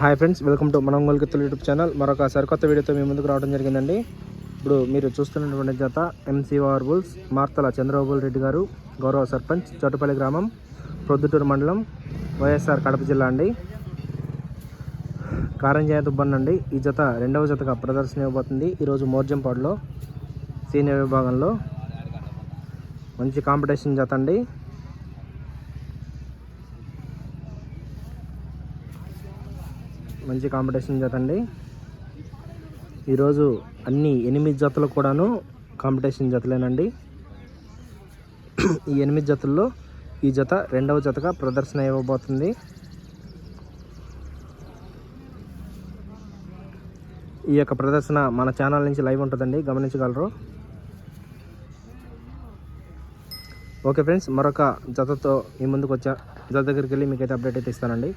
Hi friends welcome to మన Ongole గిత్తుల YouTube channel మరొక సరికొత్త వీడియోతో మీ ముందుకు రావడం జరిగిందండి. ఇప్పుడు మీరు చూస్తున్నటువంటి జత ఎంసీఆర్ బుల్స్ మార్తల చంద్రబాబు రెడ్డి గారు గౌరవ సర్పంచ్ చోటుపల్లి గ్రామం ప్రొద్దుటూరు మండలం వైఎస్ఆర్ కడప జిల్లా అండి. కారంజాయ దుబ్బన్ అండి. ఈ జత రెండవ జతగా ప్రదర్శన ఇవ్వబోతుంది. ఈరోజు మోర్జంపాడులో సీనియర్ విభాగంలో మంచి కాంపిటీషన్ జత అండి. మంచి కాంపిటీషన్ జత అండి ఈరోజు అన్ని ఎనిమిది జతలు కూడాను కాంపిటీషన్ జతలేనండి. ఈ ఎనిమిది జతల్లో ఈ జత రెండవ జతగా ప్రదర్శన ఇవ్వబోతుంది. ఈ యొక్క ప్రదర్శన మన ఛానల్ నుంచి లైవ్ ఉంటుందండి గమనించగలరు. ఓకే ఫ్రెండ్స్ మరొక జతతో మీ ముందుకు వచ్చా జత దగ్గరికి వెళ్ళి మీకైతే అప్డేట్ అయితే ఇస్తానండి.